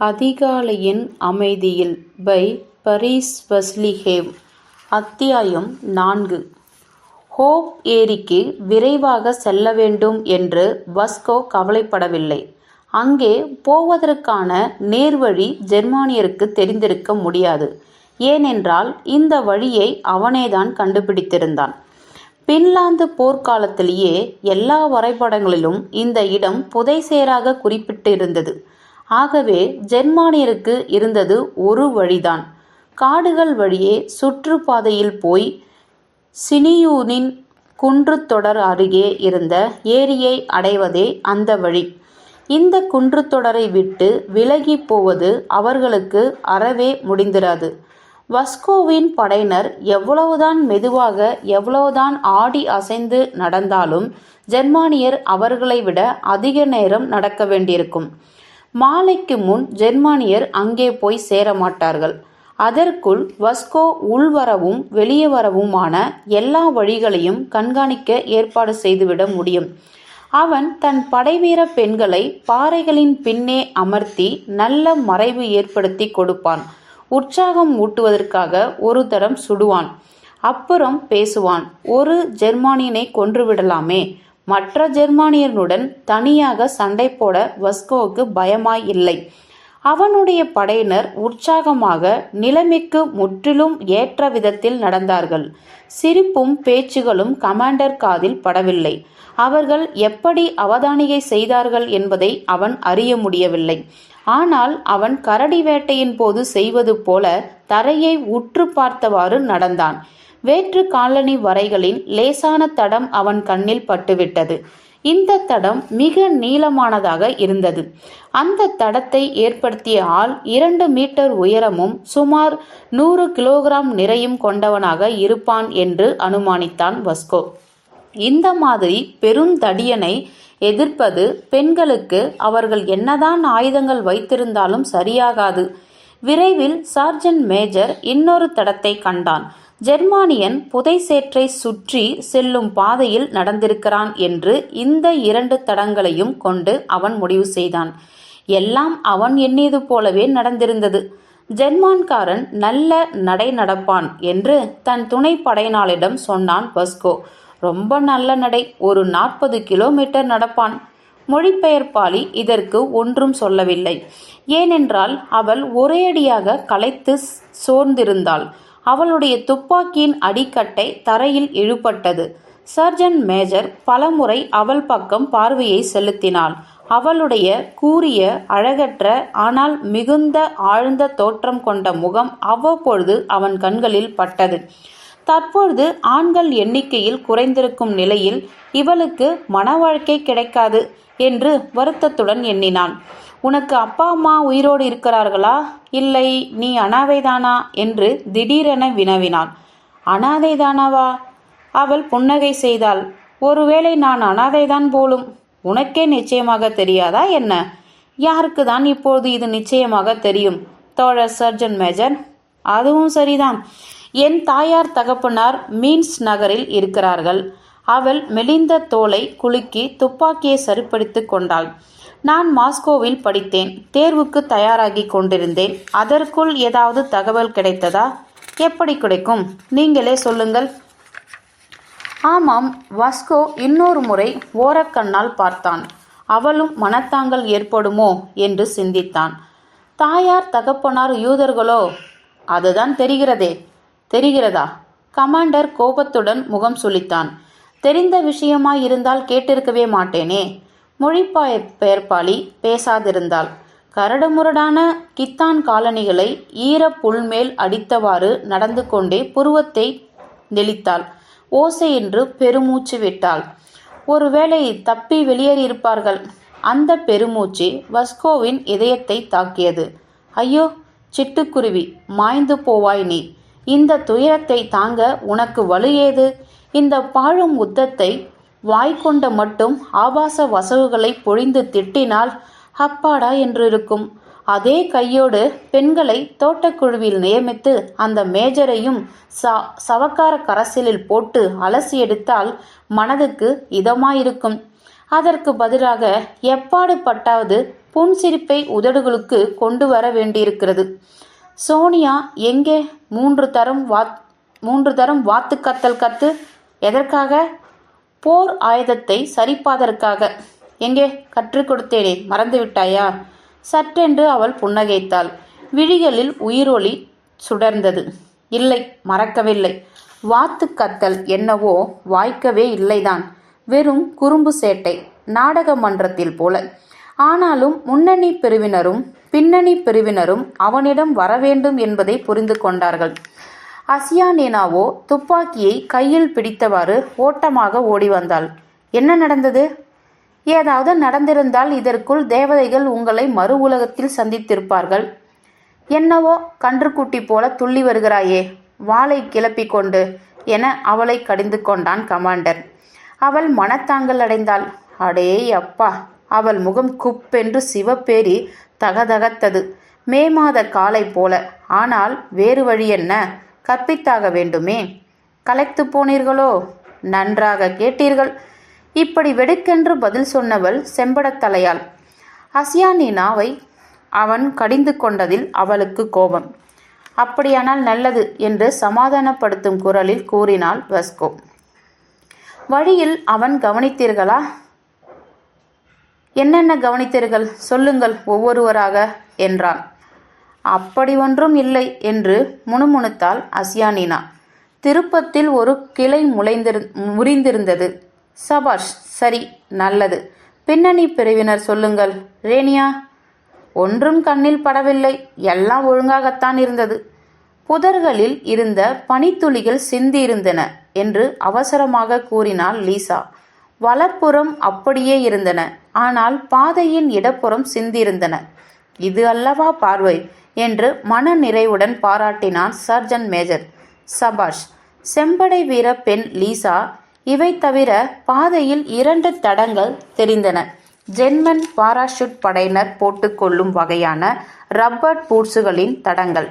அதிகாலையின் அமைதியில் பை பரீஸ் வஸ்லிஹேவ் அத்தியாயம் நான்கு. ஹோப் ஏரிக்கு விரைவாக செல்ல வேண்டும் என்று வஸ்கோ கவலைப்படவில்லை. அங்கே போவதற்கான நேர்வழி ஜெர்மானியருக்கு தெரிந்திருக்க முடியாது. ஏனென்றால் இந்த வழியை அவனேதான் கண்டுபிடித்திருந்தான். பின்லாந்து போர்க்காலத்திலேயே எல்லா வரைபடங்களிலும் இந்த இடம் புதைசேராக குறிப்பிட்டிருந்தது. ஆகவே ஜெர்மானியருக்கு இருந்தது ஒரு வழிதான். காடுகள் வழியே சுற்றுப்பாதையில் போய் சினியூனின் குன்றுத்தொடர் அருகே இருந்த ஏரியை அடைவதே அந்த வழி. இந்த குன்றுத்தொடரை விட்டு விலகி போவது அவர்களுக்கு அறவே முடிந்திராது. வஸ்கோவின் படையினர் எவ்வளவுதான் மெதுவாக எவ்வளவுதான் ஆடி அசைந்து நடந்தாலும் ஜெர்மானியர் அவர்களை விட அதிக நேரம் நடக்க வேண்டியிருக்கும். மாலைக்கு முன் ஜெர்மானியர் அங்கே போய் சேர மாட்டார்கள் அதற்குள் வஸ்கோ உள்வரவும் வெளியே வரவுமான எல்லா வழிகளையும் கண்காணிக்க ஏற்பாடு செய்துவிட முடியும். அவன் தன் படைவீர பெண்களை பாறைகளின் பின்னே அமர்த்தி நல்ல மறைவு ஏற்படுத்தி கொடுப்பான். உற்சாகம் ஊட்டுவதற்காக ஒரு தரம் சுடுவான். அப்புறம் பேசுவான். ஒரு ஜெர்மானியனை கொன்றுவிடலாமே மற்ற ஜெர்மானியனுடன் தனியாக சண்டை போட வஸ்கோவுக்கு பயமாய் இல்லை. அவனுடைய படையினர் உற்சாகமாக நிலைமைக்கு முற்றிலும் ஏற்ற விதத்தில் நடந்தார்கள். சிரிப்பும் பேச்சுகளும் கமாண்டர் காதில் படவில்லை. அவர்கள் எப்படி அவதானிகை செய்தார்கள் என்பதை அவன் அறிய முடியவில்லை. ஆனால் அவன் கரடி வேட்டையின் போது செய்வது போல தரையை உற்று பார்த்தவாறு நடந்தான். வேற்று காலனி வரைகளின் லேசான தடம் அவன் கண்ணில் பட்டுவிட்டது. இந்த தடம் மிக நீளமானதாக இருந்தது. அந்த தடத்தை ஏற்படுத்திய ஆள் இரண்டு மீட்டர் உயரமும் சுமார் நூறு கிலோகிராம் நிறையும் கொண்டவனாக இருப்பான் என்று அனுமானித்தான் வஸ்கோ. இந்த மாதிரி பெருந்தடியனை எதிர்ப்பது பெண்களுக்கு அவர்கள் என்னதான் ஆயுதங்கள் வைத்திருந்தாலும் சரியாகாது. விரைவில் சார்ஜன் மேஜர் இன்னொரு தடத்தை கண்டான். ஜெர்மானியன் புதைசேற்றை சுற்றி செல்லும் பாதையில் நடந்திருக்கிறான் என்று இந்த இரண்டு தடங்களையும் கொண்டு அவன் முடிவு செய்தான். எல்லாம் அவன் எண்ணியது போலவே நடந்திருந்தது. ஜெர்மான்காரன் நல்ல நடை நடப்பான் என்று தன் துணை படையினாளிடம் சொன்னான் பஸ்கோ ரொம்ப நல்ல நடை. ஒரு நாற்பது கிலோமீட்டர் நடப்பான். மொழிபெயர்ப்பாளி இதற்கு ஒன்றும் சொல்லவில்லை. ஏனென்றால் அவள் ஒரேடியாக களைத்து சோர்ந்திருந்தாள். அவளுடைய துப்பாக்கியின் அடிக்கட்டை தரையில் இழுபட்டது. சர்ஜன் மேஜர் பலமுறை அவள் பக்கம் பார்வையை செலுத்தினாள். அவளுடைய கூறிய அழகற்ற ஆனால் மிகுந்த ஆழ்ந்த தோற்றம் கொண்ட முகம் அவ்வப்பொழுது அவன் கண்களில் பட்டது. தற்பொழுது ஆண்கள் எண்ணிக்கையில் குறைந்திருக்கும் நிலையில் இவளுக்கு மன வாழ்க்கை கிடைக்காது என்று வருத்தத்துடன் எண்ணினான். உனக்கு அப்பா அம்மா உயிரோடு இருக்கிறார்களா? இல்லை நீ அனாதைதானா? என்று திடீரென வினவினாள் அனாதைதானாவா? அவள் புன்னகை செய்தாள். ஒருவேளை நான் அனாதைதான் போலும். உனக்கே நிச்சயமாக தெரியாதா என்ன? யாருக்கு தான் இப்போது இது நிச்சயமாக தெரியும்? தோழர் சர்ஜன் மேஜர் அதுவும் சரிதான். என் தாயார் தகப்பனார் மீன்ஸ் நகரில் இருக்கிறார்கள். அவள் மெலிந்த தோலை குலுக்கி துப்பாக்கியை சரிப்படுத்தி கொண்டாள். நான் மாஸ்கோவில் படித்தேன். தேர்வுக்கு தயாராகி கொண்டிருந்தேன். அதற்குள் ஏதாவது தகவல் கிடைத்ததா? எப்படி கிடைக்கும்? நீங்களே சொல்லுங்கள். ஆமாம் வாஸ்கோ இன்னொரு முறை ஓரக்கண்ணால் பார்த்தான். அவளும் மனத்தாங்கள் ஏற்படுமோ? என்று சிந்தித்தான். தாயார் தகப்பனார் யூதர்களோ? அதுதான் தெரிகிறதே. தெரிகிறதா? கமாண்டர் கோபத்துடன் முகம் சுளித்தான். தெரிந்த விஷயமாய் இருந்தால் கேட்டிருக்கவே மாட்டேனே. மொழிப்பாய பெயர்ப்பாளி பேசாதிருந்தாள். கரடுமுரடான கித்தான் காலனிகளை ஈர புல்மேல் அடித்தவாறு நடந்து கொண்டே புருவத்தை நெளித்தாள். ஓசை என்று பெருமூச்சு விட்டாள். ஒருவேளை தப்பி வெளியேறியிருப்பார்கள். அந்த பெருமூச்சு வஸ்கோவின் இதயத்தை தாக்கியது. ஐயோ சிட்டுக்குருவி மாய்ந்து போவாய் நீ. இந்த துயரத்தை தாங்க உனக்கு வலு ஏது? இந்த பாழும் உத்தத்தை வாய்க்கொண்ட மட்டும் ஆபாச வசவுகளை பொழிந்து திட்டினால் அப்பாடா என்றிருக்கும். அதே கையோடு பெண்களை தோட்டக்குழுவில் நியமித்து அந்த மேஜரையும் ச சவக்கார கரசலில் போட்டு அலசி எடுத்தால் மனதுக்கு இதமாயிருக்கும். அதற்கு பதிலாக எப்பாடு பட்டாவது புன்சிரிப்பை உதடுகளுக்கு கொண்டு வர வேண்டியிருக்கிறது. சோனியா எங்கே? மூன்று தரம் வாத் மூன்று தரம் வாத்து கத்தல் கத்து. எதற்காக? போர் ஆயுதத்தை சரிப்பாதற்காக எங்கே? கற்றுக் கொடுத்தேனே மறந்து விட்டாயா சற்றென்று அவள் புன்னகைத்தாள். விழிகளில் உயிரொளி சுடர்ந்தது. இல்லை மறக்கவில்லை. வாத்து கத்தல் என்னவோ வாய்க்கவே இல்லைதான். வெறும் குறும்பு சேட்டை நாடக மன்றத்தில் போல. ஆனாலும் முன்னணி பிரிவினரும் பின்னணி பிரிவினரும் அவனிடம் வரவேண்டும் என்பதை புரிந்து கொண்டார்கள். அசியானேனாவோ துப்பாக்கியை கையில் பிடித்தவாறு ஓட்டமாக ஓடி வந்தாள் என்ன நடந்தது? ஏதாவது நடந்திருந்தால் இதற்குள் தேவதைகள் உங்களை மறு உலகத்தில் சந்தித்திருப்பார்கள். என்னவோ கன்றுக்குட்டி போல துள்ளி வருகிறாயே வாளை கிளப்பிக் கொண்டு என அவளை கடிந்து கொண்டான் கமாண்டர். அவள் மனத்தாங்கல் அடைந்தாள். அடே அப்பா அவள் முகம் குப்பென்று சிவப்பேறி தகதகத்தது. மே மாத காலை போல. ஆனால் வேறு வழி என்ன? கற்பித்தாக வேண்டுமே. கலைத்து போனீர்களோ? நன்றாக கேட்டீர்கள். இப்படி வெடுக்கென்று பதில் சொன்னவள் செம்படத்தலையாள் அசியானினாவை அவன் கடிந்து கொண்டதில் அவளுக்கு கோபம். அப்படியானால் நல்லது என்று சமாதானப்படுத்தும் குரலில் கூறினாள் வஸ்கோ. வழியில் அவன் கவனித்தீர்களா? என்னென்ன கவனித்தீர்கள்? சொல்லுங்கள் ஒவ்வொருவராக என்றான். அப்படி ஒன்றும் இல்லை என்று முணுமுணுத்தாள் அசியானினா. திருப்பத்தில் ஒரு கிளை முளைந்திரு முறிந்திருந்தது. சபாஷ் சரி நல்லது. பின்னணி பிரிவினர் சொல்லுங்கள். ரேனியா ஒன்றும் கண்ணில் படவில்லை. எல்லாம் ஒழுங்காகத்தான் இருந்தது. புதர்களில் இருந்த பனித்துளிகள் சிந்தியிருந்தன என்று அவசரமாக கூறினாள் லீசா. வலப்புறம் அப்படியே இருந்தன. ஆனால் பாதையின் இடப்புறம் சிந்தியிருந்தன. இது அல்லவா பார்வை? என்று மன நிறைவுடன் பாராட்டினான் சர்ஜன் மேஜர். சபாஷ் செம்படை வீர பெண் லீசா இவை தவிர பாதையில் இரண்டு தடங்கள் தெரிந்தன. ஜெர்மன் பாராஷூட் படையினர் போட்டுக்கொள்ளும் வகையான ரப்பர் பூட்ஸுகளின் தடங்கள்.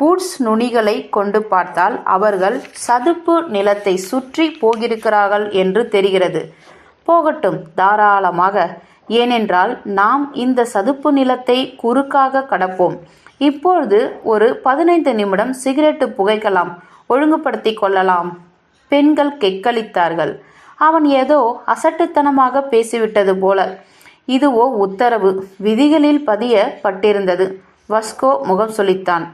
பூட்ஸ் நுனிகளை கொண்டு பார்த்தால் அவர்கள் சதுப்பு நிலத்தை சுற்றி போகிருக்கிறார்கள் என்று தெரிகிறது. போகட்டும் தாராளமாக. ஏனென்றால் நாம் இந்த சதுப்பு நிலத்தை குறுக்காக கடப்போம். இப்பொழுது ஒரு பதினைந்து நிமிடம் சிகரெட்டு புகைக்கலாம் ஒழுங்குபடுத்தி கொள்ளலாம். பெண்கள் கெக்களித்தார்கள். அவன் ஏதோ அசட்டுத்தனமாக பேசிவிட்டது போல. இதுவோ உத்தரவு. விதிகளில் பதிய பட்டிருந்தது வஸ்கோ முகம் சொலித்தான்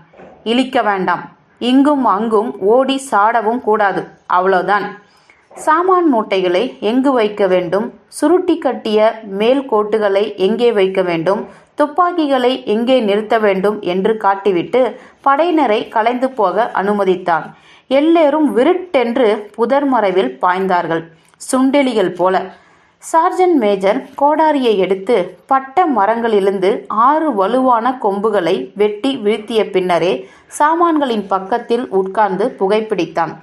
இழிக்க வேண்டாம். இங்கும் அங்கும் ஓடி சாடவும் கூடாது. அவ்வளோதான் சாமான் மூட்டைகளை எங்கு வைக்க வேண்டும்? சுருட்டி கட்டிய மேல் கோட்டுகளை எங்கே வைக்க வேண்டும்? துப்பாக்கிகளை எங்கே நிறுத்த வேண்டும் என்று காட்டிவிட்டு படையினரை கலைந்து போக அனுமதித்தான் எல்லோரும் விருட்டென்று புதர் மறைவில் பாய்ந்தார்கள். சுண்டெலிகள் போல. சார்ஜன் மேஜர் கோடாரியை எடுத்து பட்ட மரங்களிலிருந்து ஆறு வலுவான கொம்புகளை வெட்டி வீழ்த்திய பின்னரே சாமான்களின் பக்கத்தில் உட்கார்ந்து புகைப்பிடித்தான்.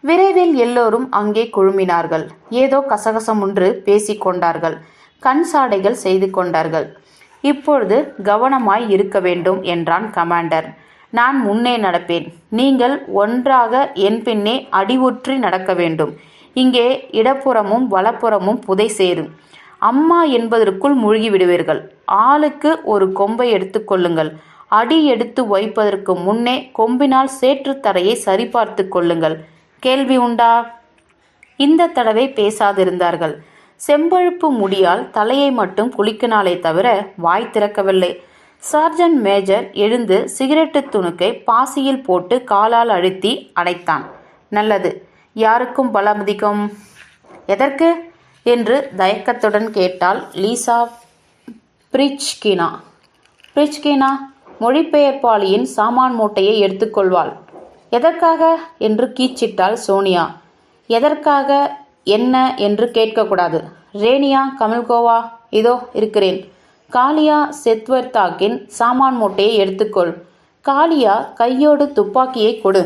விரைவில் எல்லோரும் அங்கே குழுமினார்கள். ஏதோ கசகசமுன்று பேசிக்கொண்டார்கள். கண் சாடைகள் செய்து கொண்டார்கள். இப்பொழுது கவனமாய் இருக்க வேண்டும் என்றான் கமாண்டர். நான் முன்னே நடப்பேன். நீங்கள் ஒன்றாக என் பின்னே அடிவுற்றி நடக்க வேண்டும். இங்கே இடப்புறமும் வலப்புறமும் புதை சேரும். அம்மா என்பதற்குள் மூழ்கி விடுவீர்கள் ஆளுக்கு ஒரு கொம்பை எடுத்துக்கொள்ளுங்கள் அடி எடுத்து வைப்பதற்கு முன்னே கொம்பினால் சேற்று தரையை சரிபார்த்து கொள்ளுங்கள். கேள்வி உண்டா? இந்த தடவை பேசாதிருந்தார்கள். செம்பழுப்பு முடியால் தலையை மட்டும் குளிக்கினாலே தவிர வாய் திறக்கவில்லை. சார்ஜன் மேஜர் எழுந்து சிகரெட்டு துணுக்கை பாசியில் போட்டு காலால் அழுத்தி அடைத்தான். நல்லது. யாருக்கும் பலமதிக்கும் அதிகம். எதற்கு? என்று தயக்கத்துடன் கேட்டாள் லீசா பிரிச்கினா. பிரிச்கினா மொழிபெயர்ப்பாளியின் சாமான் மூட்டையை எடுத்துக்கொள்வாள். எதற்காக? என்று கீச்சிட்டாள் சோனியா. எதற்காக? என்ன என்று கேட்கக்கூடாது. ரேனியா கமல்கோவா இதோ இருக்கிறேன். காளியா செத்வர்தாக்கின் சாமான் மூட்டையை எடுத்துக்கொள். காளியா கையோடு துப்பாக்கியை கொடு.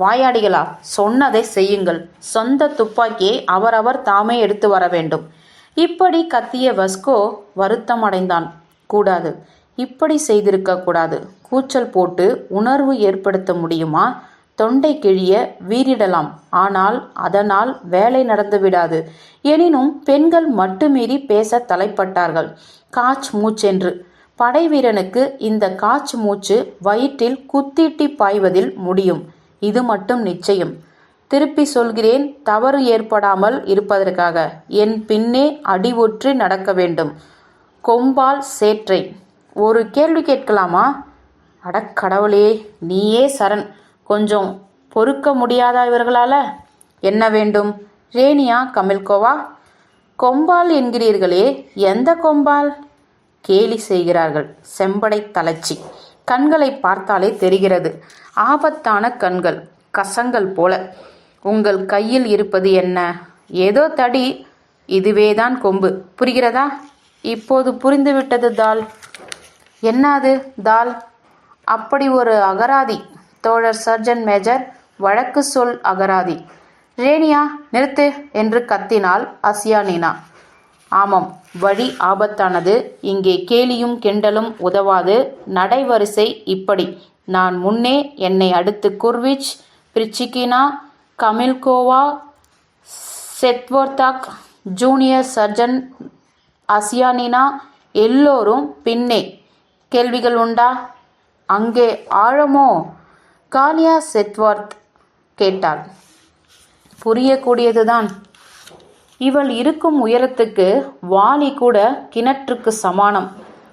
வாயாடிகளா சொன்னதை செய்யுங்கள். சொந்த துப்பாக்கியை அவரவர் தாமே எடுத்து வர வேண்டும். இப்படி கத்திய வஸ்கோ வருத்தம் அடைந்தான் கூடாது. இப்படி செய்திருக்க கூடாது கூச்சல் போட்டு உணர்வு ஏற்படுத்த முடியுமா? தொண்டை கிழிய வீறிடலாம். ஆனால் அதனால் வேலை நடந்துவிடாது எனினும் பெண்கள் மட்டுமீறி பேச தலைப்பட்டார்கள். காச் மூச்சென்று. படைவீரனுக்கு இந்த காச் மூச்சு வயிற்றில் குத்திட்டி பாய்வதில் முடியும். இது மட்டும் நிச்சயம். திருப்பி சொல்கிறேன் தவறு ஏற்படாமல் இருப்பதற்காக. என் பின்னே அடிவுற்றி நடக்க வேண்டும். கொம்பால் சேற்றை. ஒரு கேள்வி கேட்கலாமா? அடக்கடவுளே நீயே சரண். கொஞ்சம் பொறுக்க முடியாதா இவர்களால? என்ன வேண்டும்? ரேனியா கமில்கோவா? கொம்பால் என்கிறீர்களே எந்த கொம்பால்? கேலி செய்கிறார்கள் செம்படை தளர்ச்சி கண்களை பார்த்தாலே தெரிகிறது ஆபத்தான கண்கள் கசங்கள் போல. உங்கள் கையில் இருப்பது என்ன? ஏதோ தடி இதுவேதான் கொம்பு. புரிகிறதா? இப்போது புரிந்துவிட்டது தால் என்னது தால் அப்படி ஒரு அகராதி. தோழர் சர்ஜன் மேஜர் வழக்கு சொல் அகராதி. ரேனியா நிறுத்து என்று கத்தினாள் அசியானினா ஆமாம் வழி ஆபத்தானது. இங்கே கேலியும் கிண்டலும் உதவாது. நடைவரிசை இப்படி. நான் முன்னே என்னை அடுத்து குர்விச் பிரிச்சிகினா கமில்கோவா செத்வர்தாக் ஜூனியர் சர்ஜன் அசியானினா எல்லோரும் பின்னே. கேள்விகள் உண்டா? அங்கே ஆழமோ? காலியா செட்வார்த் கேட்டாள். புரியக்கூடியதுதான். இவள் இருக்கும் உயரத்துக்கு வாலி கூட கிணற்றுக்கு சமானம்.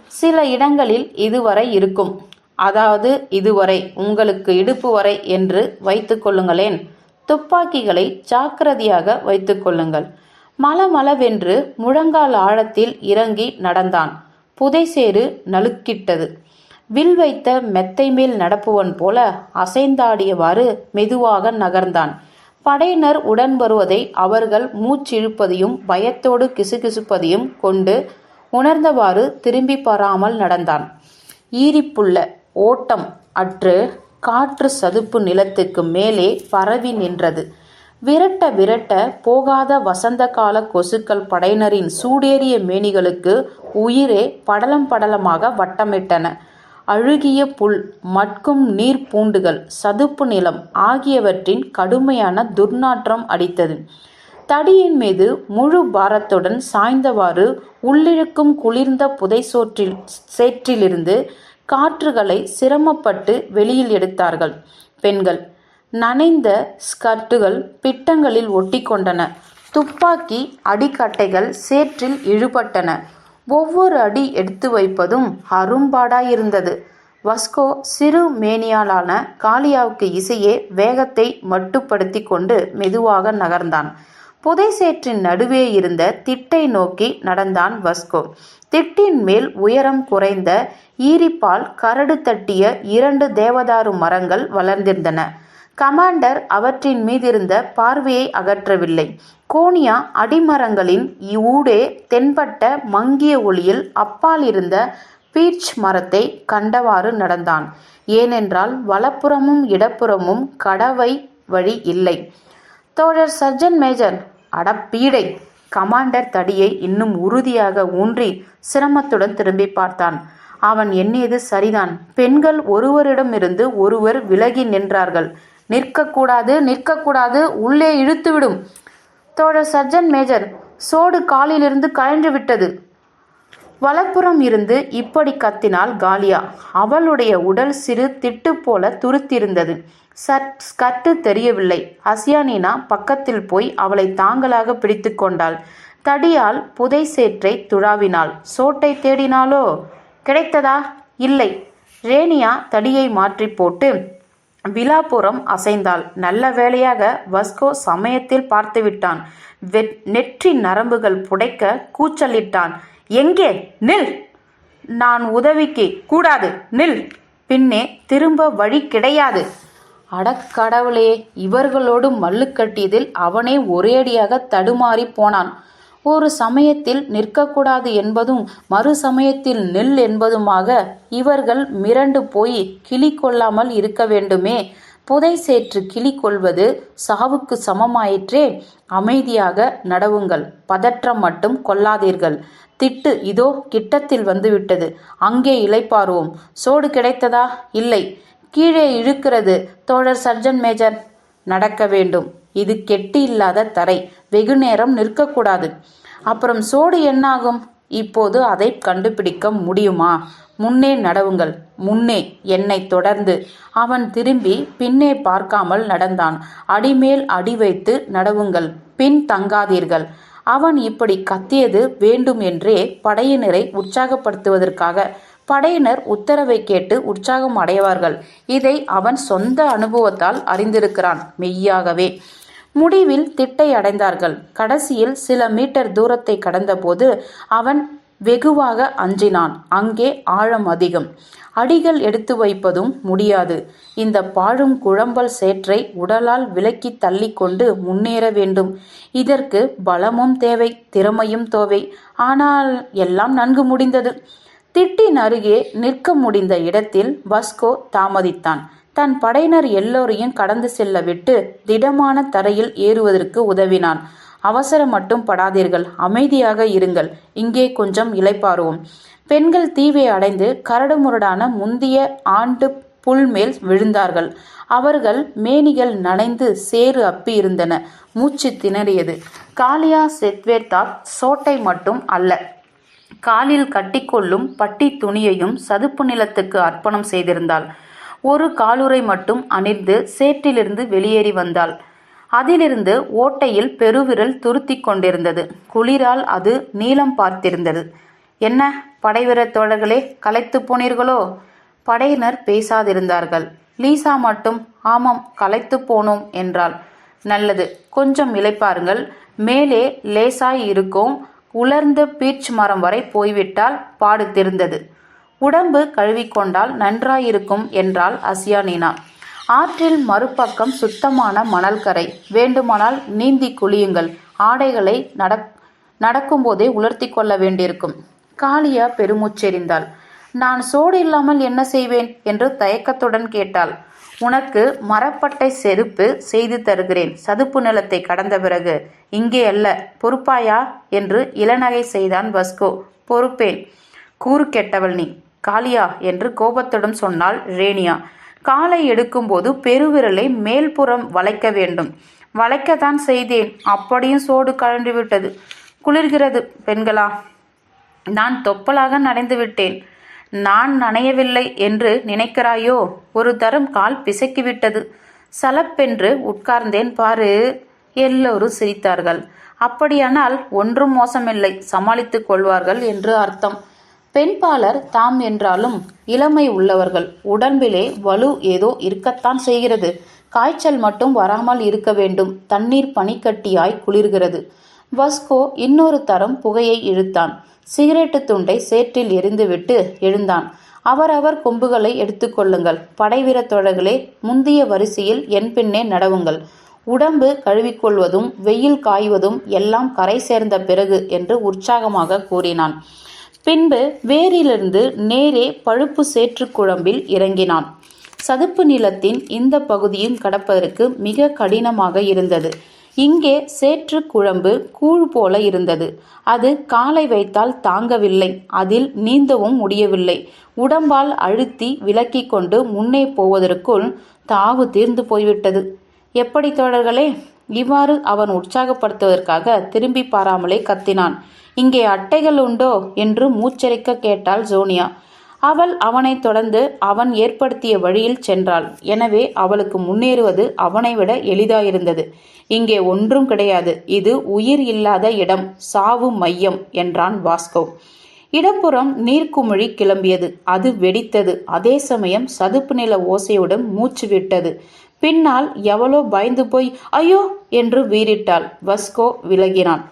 சில இடங்களில் இதுவரை இருக்கும். அதாவது இதுவரை உங்களுக்கு இடுப்பு வரை என்று வைத்துக்கொள்ளுங்களேன் துப்பாக்கிகளை ஜாக்கிரதையாக வைத்துக்கொள்ளுங்கள் மலமளவென்று முழங்கால் ஆழத்தில் இறங்கி நடந்தான். புதைசேறு நலுக்கிட்டது. வில் வைத்த மெத்தை மேல் நடப்புவன் போல அசைந்தாடியவாறு மெதுவாக நகர்ந்தான். படையினர் உடன் வருவதை அவர்கள் மூச்சிழுப்பதையும் பயத்தோடு கிசுகிசுப்பதையும் கொண்டு உணர்ந்தவாறு திரும்பி பாராமல் நடந்தான். ஈரிப்புள்ள ஓட்டம் அற்று காற்று சதுப்பு நிலத்துக்கு மேலே பரவி நின்றது. விரட்ட விரட்ட போகாத வசந்த கால கொசுக்கள் படையினரின் சூடேறிய மேனிகளுக்கு உயிரே படலம் படலமாக வட்டமிட்டன. அழுகிய புல் மட்கும் நீர் பூண்டுகள் சதுப்பு நிலம் ஆகியவற்றின் கடுமையான துர்நாற்றம் அடித்தது. தடியின் மீது முழு பாரத்துடன் சாய்ந்தவாறு உள்ளிழுக்கும் குளிர்ந்த புதை சோற்றில் சேற்றிலிருந்து காற்றுகளை சிரமப்பட்டு வெளியில் எடுத்தார்கள். பெண்கள் நனைந்த ஸ்கர்ட்டுகள் பிட்டங்களில் ஒட்டிக்கொண்டன. துப்பாக்கி அடிக்கட்டைகள் சேற்றில் இழுபட்டன. ஒவ்வொரு அடி எடுத்து வைப்பதும் அரும்பாடாயிருந்தது. வஸ்கோ சிறு மேனியாலான காளியாவுக்கு இசையே வேகத்தை மட்டுப்படுத்தி கொண்டு மெதுவாக நகர்ந்தான். புதைசேற்றின் நடுவே இருந்த திட்டை நோக்கி நடந்தான் வஸ்கோ. திட்டின் மேல் உயரம் குறைந்த ஈரிப்பால் கரடு தட்டிய இரண்டு தேவதாரு மரங்கள் வளர்ந்திருந்தன. கமாண்டர் அவற்றின் மீதிருந்த பார்வையை அகற்றவில்லை. கோனியா அடிமரங்களின் ஊடே தென்பட்ட மங்கிய ஒளியில் அப்பால் இருந்த பீர்ச் மரத்தை கண்டவாறு நடந்தான். ஏனென்றால் வலப்புறமும் இடப்புறமும் கடவை வழி இல்லை. தோழர் சர்ஜன் மேஜர் அடப்பீடை கமாண்டர் தடியை இன்னும் உறுதியாக ஊன்றி சிரமத்துடன் திரும்பி பார்த்தான். அவன் எண்ணியது சரிதான். பெண்கள் ஒருவரிடமிருந்து ஒருவர் விலகி நின்றார்கள். நிற்கக்கூடாது நிற்கக்கூடாது உள்ளே இழுத்துவிடும். தோழர் சர்ஜன் மேஜர் சோடு காலிலிருந்து கழன்று விட்டது வலப்புறம் இருந்து இப்படி கத்தினாள் காலியா? அவளுடைய உடல் சிறு திட்டு போல துருத்திருந்தது. சட் ஸ்கட்டு தெரியவில்லை. அசியானினா பக்கத்தில் போய் அவளை தாங்களாக பிடித்து கொண்டாள். தடியால் புதை சேற்றை துழாவினாள். சோட்டை தேடினாலோ கிடைத்ததா? இல்லை. ரேனியா தடியை மாற்றி போட்டு விழாப்புறம் அசைந்தாள். நல்ல வேளையாக வஸ்கோ சமயத்தில் பார்த்துவிட்டான். நெற்றி நரம்புகள் புடைக்க கூச்சலிட்டான். எங்கே? நில்! நான் உதவிக்கு கூடாது! நில் பின்னே திரும்ப வழி கிடையாது. அடக்கடவுளே இவர்களோடு மல்லுக்கட்டியதில் அவனே ஒரேடியாக தடுமாறி போனான். ஒரு சமயத்தில் நிற்கக்கூடாது என்பதும் மறு சமயத்தில் நெல் என்பதுமாக இவர்கள் மிரண்டு போய் கிளி கொள்ளாமல் இருக்க வேண்டுமே. புதை சேற்று கிளி கொள்வது சாவுக்கு சமமாயிற்றே. அமைதியாக நடவுங்கள். பதற்றம் மட்டும் கொள்ளாதீர்கள். திட்டு இதோ கிட்டத்தில் வந்துவிட்டது. அங்கே இளைப்பாருவோம் சோடு கிடைத்ததா? இல்லை. கீழே இழுக்கிறது. தோழர் சர்ஜன் மேஜர் நடக்க வேண்டும். இது கெட்டி இல்லாத தரை. வெகு நேரம் நிற்கக்கூடாது. அப்புறம் சோடு என்னாகும்? இப்போது அதை கண்டுபிடிக்க முடியுமா? முன்னே நடவுங்கள். முன்னே என்னை தொடர்ந்து. அவன் திரும்பி பின்னே பார்க்காமல் நடந்தான். அடிமேல் அடி வைத்து நடவுங்கள். பின் தங்காதீர்கள். அவன் இப்படி கத்தியது வேண்டும் என்றே படையினரை உற்சாகப்படுத்துவதற்காக. படையினர் உத்தரவை கேட்டு உற்சாகம் அடைவார்கள். இதை அவன் சொந்த அனுபவத்தால் அறிந்திருக்கிறான். மெய்யாகவே. முடிவில் திட்டை அடைந்தார்கள். கடைசியில் சில மீட்டர் தூரத்தை கடந்தபோது அவன் வெகுவாக அஞ்சினான். அங்கே ஆழம் அதிகம். அடிகள் எடுத்து வைப்பதும் முடியாது. இந்த பாழும் குழம்பல் சேற்றை உடலால் விலக்கி தள்ளிக்கொண்டு முன்னேற வேண்டும். இதற்கு பலமும் தேவை திறமையும் தேவை. ஆனால் எல்லாம் நன்கு முடிந்தது. திட்டின் அருகே நிற்க முடிந்த இடத்தில் பஸ்கோ தாமதித்தான். தன் படையினர் எல்லோரையும் கடந்து செல்ல விட்டு திடமான தரையில் ஏறுவதற்கு உதவினான். அவசரம் மட்டும் படாதீர்கள். அமைதியாக இருங்கள். இங்கே கொஞ்சம் இளைப்பாருவோம் பெண்கள் தீவை அடைந்து கரடுமுரடான முந்திய ஆண்டு புல் மேல் விழுந்தார்கள். அவர்கள் மேனிகள் நனைந்து சேறு அப்பி இருந்தன. மூச்சு திணறியது. காலியா செத்வேர்தாக் சோட்டை மட்டும் அல்ல. காலில் கட்டிக்கொள்ளும் பட்டி துணியையும் சதுப்பு நிலத்துக்கு அர்ப்பணம் செய்திருந்தாள். ஒரு காலுறை மட்டும் அணிந்து சேற்றிலிருந்து வெளியேறி வந்தாள். அதிலிருந்து ஓட்டையில் பெருவிரல் துருத்தி கொண்டிருந்தது. குளிரால் அது நீளம் பார்த்திருந்தது. என்ன படைவீரர் தோழர்களே களைத்து போனீர்களோ படையினர் பேசாதிருந்தார்கள். லீசா மட்டும் ஆமாம் களைத்து போனோம் என்றாள். நல்லது கொஞ்சம் இழைப்பாருங்கள் மேலே லேசாய் இருக்கும் உலர்ந்த பீச் மரம் வரை போய்விட்டால் பாடு தெரிந்தது. உடம்பு கழுவிக்கொண்டால் நன்றாயிருக்கும் என்றாள் அசியானினா ஆற்றில் மறுபக்கம் சுத்தமான மணல் கரை. வேண்டுமானால் நீந்தி குளியுங்கள். ஆடைகளை நடக் நடக்கும்போதே உலர்த்தி கொள்ள வேண்டியிருக்கும். காளியா பெருமூச்செறிந்தாள். நான் சோடு இல்லாமல் என்ன செய்வேன்? என்று தயக்கத்துடன் கேட்டாள். உனக்கு மரப்பட்டை செருப்பு செய்து தருகிறேன். சதுப்பு நிலத்தை கடந்த பிறகு. இங்கே அல்ல. பொறுப்பாயா? என்று இளநகை செய்தான் வஸ்கோ. பொறுப்பேன். கூறு கெட்டவள் நீ. காளியா என்று கோபத்துடன் சொன்னாள் ரேனியா. காலை எடுக்கும்போது பெருவிரலை மேல்புறம் வளைக்க வேண்டும். வளைக்கத்தான் செய்தேன். அப்படியும் சோடு கழண்டு விட்டது குளிர்கிறது பெண்களா? நான் தொப்பலாக நனைந்து விட்டேன் நான் நனையவில்லை என்று நினைக்கிறாயோ? ஒரு தரம் கால் பிசக்கிவிட்டது. சலப்பென்று உட்கார்ந்தேன். பாரு எல்லோரும் சிரித்தார்கள். அப்படியானால் ஒன்றும் மோசமில்லை. சமாளித்துக் கொள்வார்கள் என்று அர்த்தம். பெண்பாளர் தாம் என்றாலும் இளமை உள்ளவர்கள் உடம்பிலே வலு ஏதோ இருக்கத்தான் செய்கிறது. காய்ச்சல் மட்டும் வராமல் இருக்க வேண்டும். தண்ணீர் பனிக்கட்டியாய் குளிர்கிறது. வஸ்கோ இன்னொரு தரம் புகையை இழுத்தான். சிகரெட்டு துண்டை சேற்றில் எரிந்துவிட்டு எழுந்தான். அவரவர் கொம்புகளை எடுத்துக்கொள்ளுங்கள் படைவீர தோழர்களே முந்திய வரிசையில் என் பின்னே நடவுங்கள். உடம்பு கழுவிக்கொள்வதும் வெயில் காய்வதும் எல்லாம் கரை சேர்ந்த பிறகு என்று உற்சாகமாக கூறினான். பின்பு வேரிலிருந்து நேரே பழுப்பு சேற்று குழம்பில் இறங்கினான். சதுப்பு நிலத்தின் இந்த பகுதியும் கடப்பதற்கு மிக கடினமாக இருந்தது. இங்கே சேற்று குழம்பு கூழ் போல இருந்தது. அது காலை வைத்தால் தாங்கவில்லை. அதில் நீந்தவும் முடியவில்லை. உடம்பால் அழுத்தி விலக்கி கொண்டு முன்னே போவதற்குள் தாவு தீர்ந்து போய்விட்டது. எப்படி தோழர்களே? இவ்வாறு அவன் உற்சாகப்படுத்துவதற்காக திரும்பி பாராமலே கத்தினான். இங்கே அட்டைகள் உண்டோ? என்று மூச்சரிக்க கேட்டாள் ஜோனியா. அவள் அவனைத் தொடர்ந்து அவன் ஏற்படுத்திய வழியில் சென்றாள். எனவே அவளுக்கு முன்னேறுவது அவனை விட எளிதாயிருந்தது. இங்கே ஒன்றும் கிடையாது. இது உயிர் இல்லாத இடம். சாவு மையம் என்றான் வாஸ்கோ. இடப்புறம் நீர்க்குமிழி கிளம்பியது. அது வெடித்தது. அதே சமயம் சதுப்பு நில ஓசையுடன் மூச்சு விட்டது. பின்னால் எவளோ பயந்து போய் ஐயோ! என்று வீறிட்டாள். வஸ்கோ விலகினான்.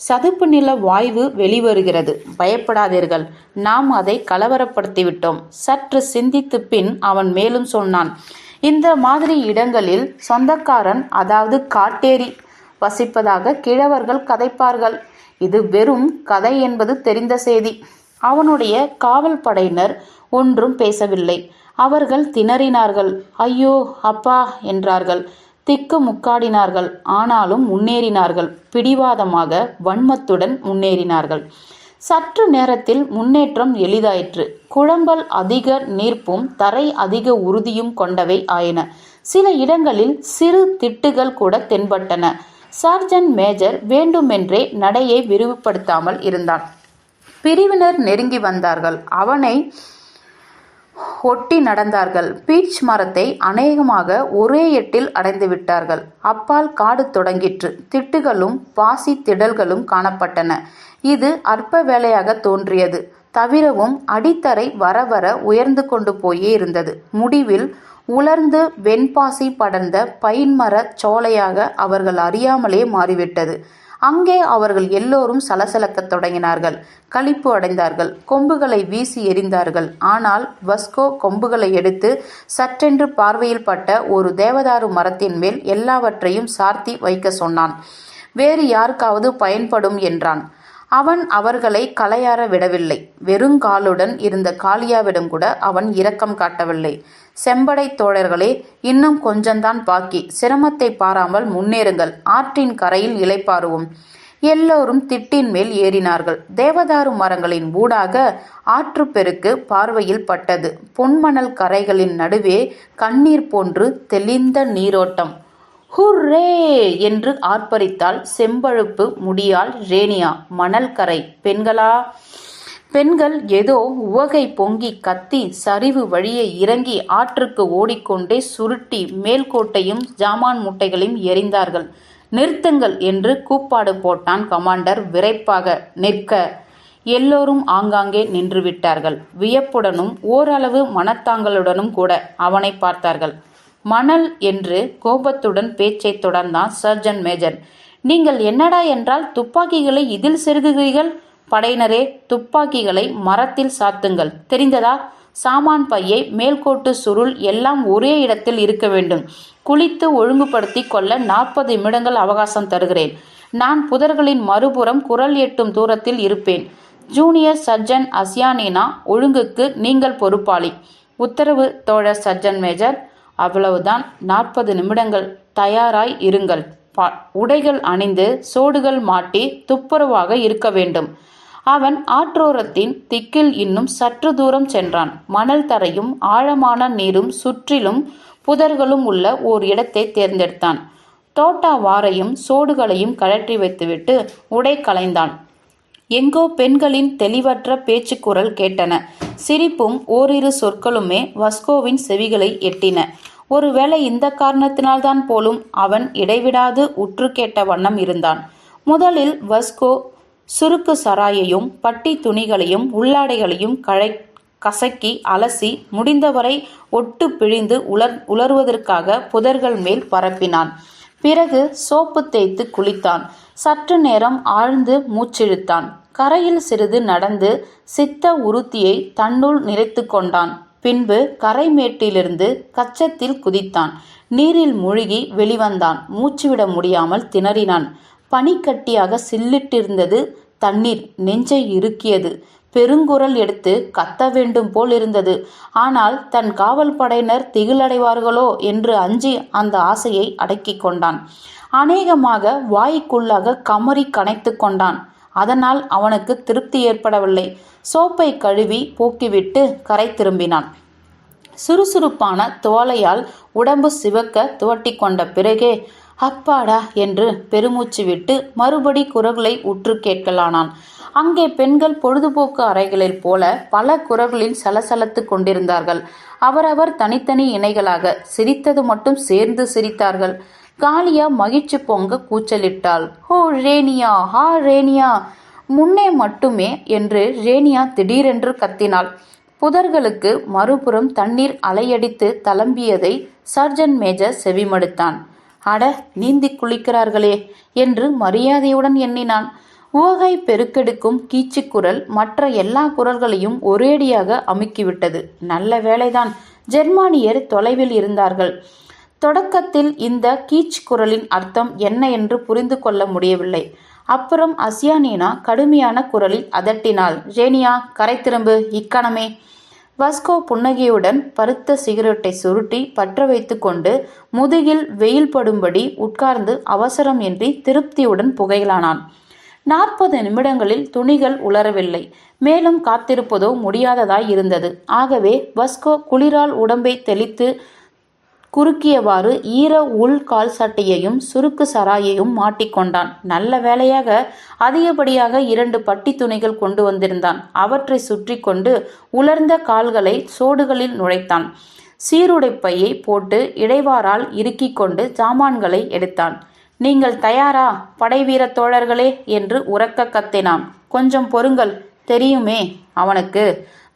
சதுப்பு நில வாய்வு வெளிவருகிறது. பயப்படாதீர்கள். நாம் அதை கலவரப்படுத்திவிட்டோம். சற்று சிந்தித்து பின் அவன் மேலும் சொன்னான் இந்த மாதிரி இடங்களில் சொந்தக்காரன் அதாவது காட்டேரி வசிப்பதாக கிழவர்கள் கதைப்பார்கள். இது வெறும் கதை என்பது தெரிந்த செய்தி. அவனுடைய காவல் படையினர் ஒன்றும் பேசவில்லை. அவர்கள் திணறினார்கள். ஐயோ அப்பா என்றார்கள். திக்கு முக்காடினார்கள். ஆனாலும் முன்னேறினார்கள். பிடிவாதமாக வன்மத்துடன் முன்னேறினார்கள். சற்று நேரத்தில் முன்னேற்றம் எளிதாயிற்று. குழம்பல் அதிக நீர்ப்பும் தரை அதிக உறுதியும் கொண்டவை ஆயின. சில இடங்களில் சிறு திட்டுகள் கூட தென்பட்டன. சார்ஜன் மேஜர் வேண்டுமென்றே நடையை விரிவுபடுத்தாமல் இருந்தான். பிரிவினர் நெருங்கி வந்தார்கள். அவனை ஒட்டி நடந்தார்கள். பீச் மரத்தை அநேகமாக ஒரே எட்டில் அடைந்து விட்டார்கள். அப்பால் காடு தொடங்கிற்று. திட்டுகளும் பாசி திடல்களும் காணப்பட்டன. இது அற்ப வேலையாக தோன்றியது. தவிரவும் அடித்தரை வர வர உயர்ந்து கொண்டு போயே இருந்தது. முடிவில் உலர்ந்து வெண்பாசி படர்ந்த பைன்மரச் சோலையாக அவர்கள் அறியாமலே மாறிவிட்டது. அங்கே அவர்கள் எல்லோரும் சலசலக்கத் தொடங்கினார்கள். களிப்பு அடைந்தார்கள். கொம்புகளை வீசி எறிந்தார்கள். ஆனால் வஸ்கோ கொம்புகளை எடுத்து சற்றென்று பார்வையில் பட்ட ஒரு தேவதாரு மரத்தின் மேல் எல்லாவற்றையும் சார்த்தி வைக்க சொன்னான். வேறு யாருக்காவது பயன்படும் என்றான். அவன் அவர்களை களையாற விடவில்லை. வெறுங்காலுடன் இருந்த காளியாவிடம் கூட அவன் இரக்கம் காட்டவில்லை. செம்படை தோழர்களே இன்னும் கொஞ்சம்தான் பாக்கி. சிரமத்தை பாராமல் முன்னேறுங்கள். ஆற்றின் கரையில் இலைப்பாருவோம் எல்லோரும் திட்டின் மேல் ஏறினார்கள். தேவதாரு மரங்களின் ஊடாக ஆற்றுப்பெருக்கு பார்வையில் பட்டது. பொன்மணல் கரைகளின் நடுவே கண்ணீர் போன்று தெளிந்த நீரோட்டம். ஹுர்ரே என்று ஆர்ப்பரித்தாள் செம்பழுப்பு முடியால் ரேனியா. மணல் கரை. பெண்களா? பெண்கள் ஏதோ உவகை பொங்கி கத்தி சரிவு வழியே இறங்கி ஆற்றுக்கு ஓடிக்கொண்டே சுருட்டி மேல்கோட்டையும் ஜாமான் மூட்டைகளையும் எறிந்தார்கள். நிறுத்துங்கள் என்று கூப்பாடு போட்டான் கமாண்டர் விரைப்பாக. நிற்க. எல்லோரும் ஆங்காங்கே நின்று விட்டார்கள் வியப்புடனும் ஓரளவு மனத்தாங்களுடனும் கூட அவனை பார்த்தார்கள். மணல் என்று கோபத்துடன் பேச்சை தொடர்ந்தான் சர்ஜன் மேஜர். நீங்கள் என்னடா என்றால் துப்பாக்கிகளை இதில் செருகுகிறீர்கள்? படையினரே துப்பாக்கிகளை மரத்தில் சாத்துங்கள். தெரிந்ததா? சாமான் பையை மேல்கோட்டு சுருள் எல்லாம் ஒரே இடத்தில் இருக்க வேண்டும். குளித்து ஒழுங்குபடுத்தி கொள்ள நாற்பது நிமிடங்கள் அவகாசம் தருகிறேன். நான் புதர்களின் மறுபுறம் குரல் எட்டும் தூரத்தில் இருப்பேன். ஜூனியர் சர்ஜன் அசியானினா ஒழுங்குக்கு நீங்கள் பொறுப்பாளி. உத்தரவு தோழர் சர்ஜன் மேஜர். அவ்வளவுதான். நாற்பது நிமிடங்கள். தயாராய் இருங்கள். உடைகள் அணிந்து சோடுகள் மாட்டி துப்புரவாக இருக்க வேண்டும். அவன் ஆற்றோரத்தின் திக்கில் இன்னும் சற்று தூரம் சென்றான். மணல் தரையும் ஆழமான நீரும் சுற்றிலும் புதர்களும் உள்ள ஓர் இடத்தை தேர்ந்தெடுத்தான். தோட்டா வாரையும் சோடுகளையும் கழற்றி வைத்துவிட்டு உடை கலைந்தான். எங்கோ பெண்களின் தெளிவற்ற பேச்சு குரல் கேட்டன. சிரிப்பும் ஓரிரு சொற்களுமே வஸ்கோவின் செவிகளை எட்டின. ஒருவேளை இந்த காரணத்தினால்தான் போலும் அவன் இடைவிடாது உற்று கேட்ட வண்ணம் இருந்தான். முதலில் வஸ்கோ சுருக்கு சராயையும் பட்டி துணிகளையும் உள்ளாடைகளையும் கழை கசக்கி அலசி முடிந்தவரை ஒட்டு பிழிந்து உலர் உலர்வதற்காக புதர்கள் மேல் பரப்பினான். பிறகு சோப்பு தேய்த்து குளித்தான். சற்று நேரம் ஆழ்ந்து மூச்சிழுத்தான். கரையில் சிறிது நடந்து சித்த உருத்தியை தன்னுள் நிறைத்து கொண்டான். பின்பு கரைமேட்டிலிருந்து கச்சத்தில் குதித்தான். நீரில் மூழ்கி வெளிவந்தான். மூச்சுவிட முடியாமல் திணறினான். பனிக்கட்டியாக சில்லிட்டிருந்தது தண்ணீர். நெஞ்சை இறுக்கியது. பெருங்குரல் எடுத்து கத்த வேண்டும் போல் இருந்தது. ஆனால் தன் காவல் படையினர் திகிலடைவார்களோ என்று அஞ்சி அந்த ஆசையை அடக்கி கொண்டான். அநேகமாக வாய்க்குள்ளாக கமறி கனைத்து கொண்டான். அதனால் அவனுக்கு திருப்தி ஏற்படவில்லை. சோப்பை கழுவி போக்கிவிட்டு கரை திரும்பினான். சுறுசுறுப்பான தோலையால் உடம்பு சிவக்க துவட்டி கொண்ட பிறகே அப்பாடா என்று பெருமூச்சு விட்டு மறுபடி குரல்களை உற்று கேட்கலானான். அங்கே பெண்கள் பொழுதுபோக்கு அறைகளில் போல பல குரல்களில் சலசலத்து கொண்டிருந்தார்கள். அவரவர் தனித்தனி இணைகளாக சிரித்தது மட்டும் சேர்ந்து சிரித்தார்கள். காலியா மகிழ்ச்சி பொங்க கூச்சலிட்டாள். ஹோ ரேனியா! ஹா ரேனியா! முன்னே மட்டுமே என்று ரேனியா திடீரென்று கத்தினாள். புதர்களுக்கு மறுபுறம் தண்ணீர் அலையடித்து தளம்பியதை சர்ஜன் மேஜர் செவிமடுத்தான். அட நீந்தி குளிக்கிறார்களே என்று மரியாதையுடன் எண்ணினான். ஊகை பெருக்கெடுக்கும் கீச்சு குரல் மற்ற எல்லா குரல்களையும் ஒரேடியாக அமுக்கிவிட்டது. நல்ல வேலைதான் ஜெர்மானியர் தொலைவில் இருந்தார்கள். தொடக்கத்தில் இந்த கீச் குரலின் அர்த்தம் என்ன என்று புரிந்து கொள்ள முடியவில்லை. அப்புறம் அசியானீனா கடுமையான குரலில் அதட்டினாள். ஜேனியா கரை திரும்பு. இக்கணமே. வாஸ்கோ புன்னகையுடன் பருத்த சிகரெட்டை சுருட்டி பற்ற வைத்து கொண்டு முதுகில் வெயில் படும்படி உட்கார்ந்து அவசரம் இன்றி திருப்தியுடன் புகையிலானான். நாற்பது நிமிடங்களில் துணிகள் உலரவில்லை. மேலும் காத்திருப்பதோ முடியாததாய் இருந்தது. ஆகவே வஸ்கோ குளிரால் உடம்பை தெளித்து குறுக்கியவாறு ஈர உள் கால் சட்டையையும் சுருக்கு சராயையும் மாட்டிக்கொண்டான் நல்ல வேளையாக அதிகப்படியாக இரண்டு பட்டி துணிகள் கொண்டு வந்திருந்தான். அவற்றை சுற்றி கொண்டு உலர்ந்த கால்களை சோடுகளில் நுழைத்தான். சீருடைப்பையை போட்டு இடைவாரால் இறுக்கிக் கொண்டு சாமான்களை எடுத்தான். நீங்கள் தயாரா படைவீர தோழர்களே? என்று உரக்க கத்தினான். கொஞ்சம் பொறுங்கள் தெரியுமே அவனுக்கு.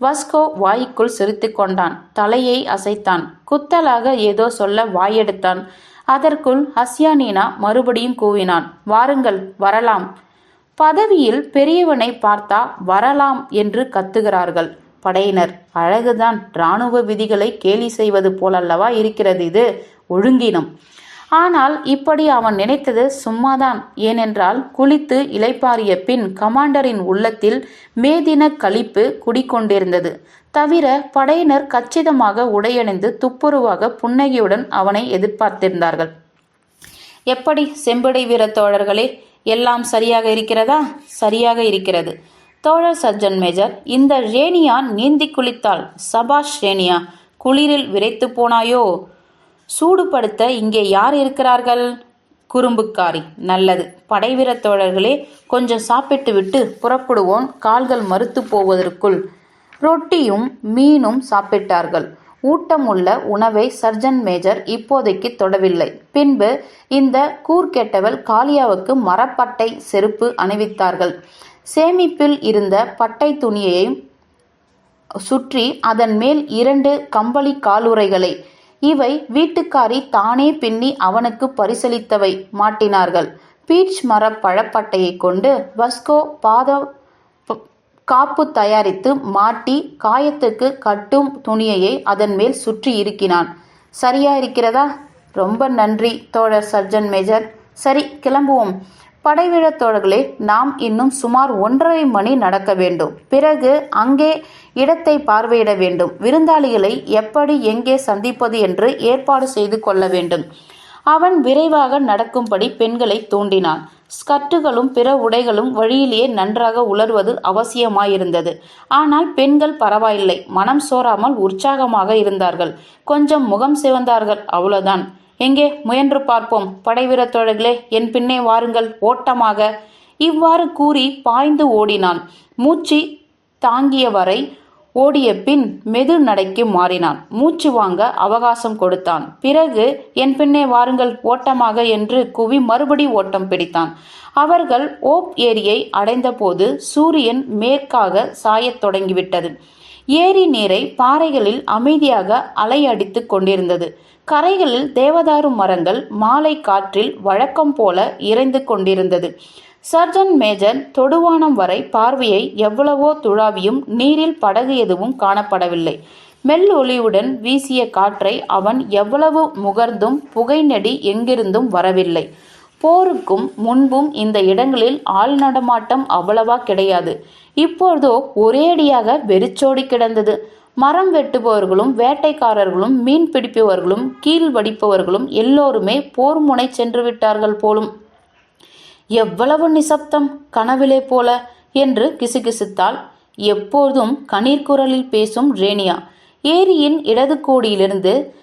வஸ்கோ வாய்க்குள் சிரித்து கொண்டான். தலையை அசைத்தான். குத்தலாக ஏதோ சொல்ல வாயெடுத்தான். அதற்குள் ஹஸ்யானீனா மறுபடியும் கூவினான். வாருங்கள் வரலாம். பதவியில் பெரியவனை பார்த்தா வரலாம் என்று கத்துகிறார்கள். படையினர் அழகுதான். இராணுவ விதிகளை கேலி செய்வது போலல்லவா இருக்கிறது இது? ஒழுங்கினம். ஆனால் இப்படி அவன் நினைத்தது சும்மாதான். ஏனென்றால் குளித்து இலைப்பாரிய பின் கமாண்டரின் உள்ளத்தில் மேதின கழிப்பு குடிக்கொண்டிருந்தது. தவிர படையினர் கச்சிதமாக உடையணிந்து துப்புருவாக புன்னகையுடன் அவனை எதிர்பார்த்திருந்தார்கள். எப்படி செம்படை வீர தோழர்களே எல்லாம் சரியாக இருக்கிறதா? சரியாக இருக்கிறது. தோழர் சர்ஜன் மேஜர் இந்த ரேனியா நீந்தி குளித்தாள் சபாஷ் ரேனியா குளிரில் விரைத்து போனாயோ? சூடுபடுத்த இங்கே யார் இருக்கிறார்கள்? குறும்புக்காரி. நல்லது. படைவீர தோழர்களே கொஞ்சம் சாப்பிட்டு விட்டு புறப்படுவோம். கால்கள் மறுத்து போவதற்குள். ரொட்டியும் மீனும் சாப்பிட்டார்கள். ஊட்டமுள்ள உணவை சர்ஜன் மேஜர் இப்போதைக்கு தொடவில்லை. பின்பு இந்த கூர்கெட்டவள் காளியாவுக்கு மரப்பட்டை செருப்பு அணிவித்தார்கள். சேமிப்பில் இருந்த பட்டை துணியையும் சுற்றி அதன் மேல் இரண்டு கம்பளி காலுறைகளை இவை வீட்டுக்காரி தானே பின்னி அவனுக்கு பரிசளித்தவை மாட்டினார்கள். பீச் மர பழப்பட்டையை கொண்டு வஸ்கோ பாத காப்பு தயாரித்து மாட்டி காயத்துக்கு கட்டும் துணியையை அதன் மேல் சுற்றி இருக்கினான் சரியா இருக்கிறதா? ரொம்ப நன்றி தோழர் சர்ஜன் மேஜர். சரி கிளம்புவோம். படைவீழத் தோழர்களே நாம் இன்னும் சுமார் ஒன்றரை மணி நடக்க வேண்டும். பிறகு அங்கே இடத்தை பார்வையிட வேண்டும். விருந்தாளிகளை எப்படி எங்கே சந்திப்பது என்று ஏற்பாடு செய்து கொள்ள வேண்டும். அவன் விரைவாக நடக்கும்படி பெண்களை தூண்டினான். ஸ்கர்ட்டுகளும் பிற உடைகளும் வழியிலேயே நன்றாக உலர்வது அவசியமாயிருந்தது. ஆனால் பெண்கள் பரவாயில்லை. மனம் சோராமல் உற்சாகமாக இருந்தார்கள். கொஞ்சம் முகம் சிவந்தார்கள். அவ்வளோதான் எங்கே? முயன்று பார்ப்போம். படைவீரத் தோழர்களே என் பின்னே வாருங்கள். ஓட்டமாக. இவ்வாறு கூறி பாய்ந்து ஓடினான். மூச்சு தாங்கியவரை ஓடிய பின் மெது நடைக்கு மாறினான். மூச்சு வாங்க அவகாசம் கொடுத்தான். பிறகு என் பின்னே வாருங்கள். ஓட்டமாக என்று குவி மறுபடி ஓட்டம் பிடித்தான். அவர்கள் ஓப் ஏரியை அடைந்தபோது சூரியன் மேற்காக சாயத் தொடங்கிவிட்டது. ஏரி நீரை பாறைகளில் அமைதியாக அலையடித்து கொண்டிருந்தது. கரைகளில் தேவதாரு மரங்கள் மாலை காற்றில் வழக்கம் போல இறைந்து கொண்டிருந்தது. சர்ஜன் மேஜர் தொடுவானம் வரை பார்வையை எவ்வளவோ துழாவியும் நீரில் படகு எதுவும் காணப்படவில்லை. மெல் ஒளியுடன் வீசிய காற்றை அவன் எவ்வளவு முகர்ந்தும் புகை நெடி எங்கிருந்தும் வரவில்லை. போருக்கும் முன்பும் இந்த இடங்களில் ஆள் நடமாட்டம் அவ்வளவா கிடையாது. இப்பொழுதோ ஒரேடியாக வெறிச்சோடி கிடந்தது. மரம் வெட்டுபவர்களும் வேட்டைக்காரர்களும் மீன் பிடிப்பவர்களும் கீழ் வடிப்பவர்களும் எல்லோருமே போர் முனை சென்று விட்டார்கள் போலும். எவ்வளவு நிசப்தம் கனவிலே போல என்று கிசுகிசுத்தாள். எப்போதும் கணீர்குரலில் பேசும் ரேனியா. ஏரியின் இடது கோடியிலிருந்து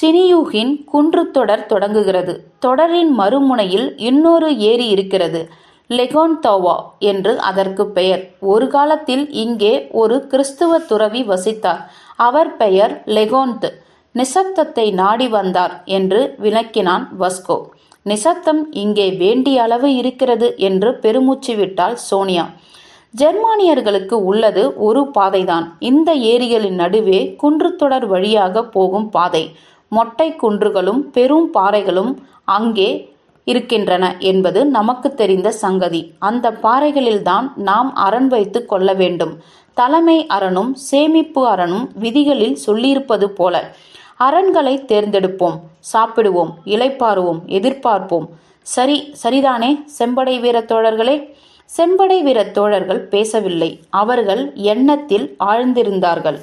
சினியூகின் குன்று தொடர் தொடங்குகிறது. தொடரின் மறுமுனையில் இன்னொரு ஏரி இருக்கிறது. லெகோன்தோவா என்று அதற்கு பெயர். ஒரு காலத்தில் இங்கே ஒரு கிறிஸ்துவ துறவி வசித்தார். அவர் பெயர் லெகோன்த். நிசப்தத்தை நாடி வந்தார் என்று விளக்கினான் வஸ்கோ. நிசப்தம் இங்கே வேண்டிய அளவு இருக்கிறது என்று பெருமூச்சு விட்டாள் சோனியா. ஜெர்மானியர்களுக்கு உள்ளது ஒரு பாதைதான். இந்த ஏரிகளின் நடுவே குன்றுத்தொடர் வழியாக போகும் பாதை. மொட்டை குன்றுகளும் பெரும் பாறைகளும் அங்கே இருக்கின்றன என்பது நமக்கு தெரிந்த சங்கதி. அந்த பாறைகளில்தான் நாம் அரண் வைத்து கொள்ள வேண்டும். தலைமை அரணும் சேமிப்பு அரணும் விதிகளில் சொல்லியிருப்பது போல. அரண்களை தேர்ந்தெடுப்போம். சாப்பிடுவோம் இலைப்பாருவோம் எதிர்பார்ப்போம். சரி சரிதானே செம்படை வீரத் தோழர்களே? செம்படை வீர தோழர்கள் பேசவில்லை. அவர்கள் எண்ணத்தில் ஆழ்ந்திருந்தார்கள்.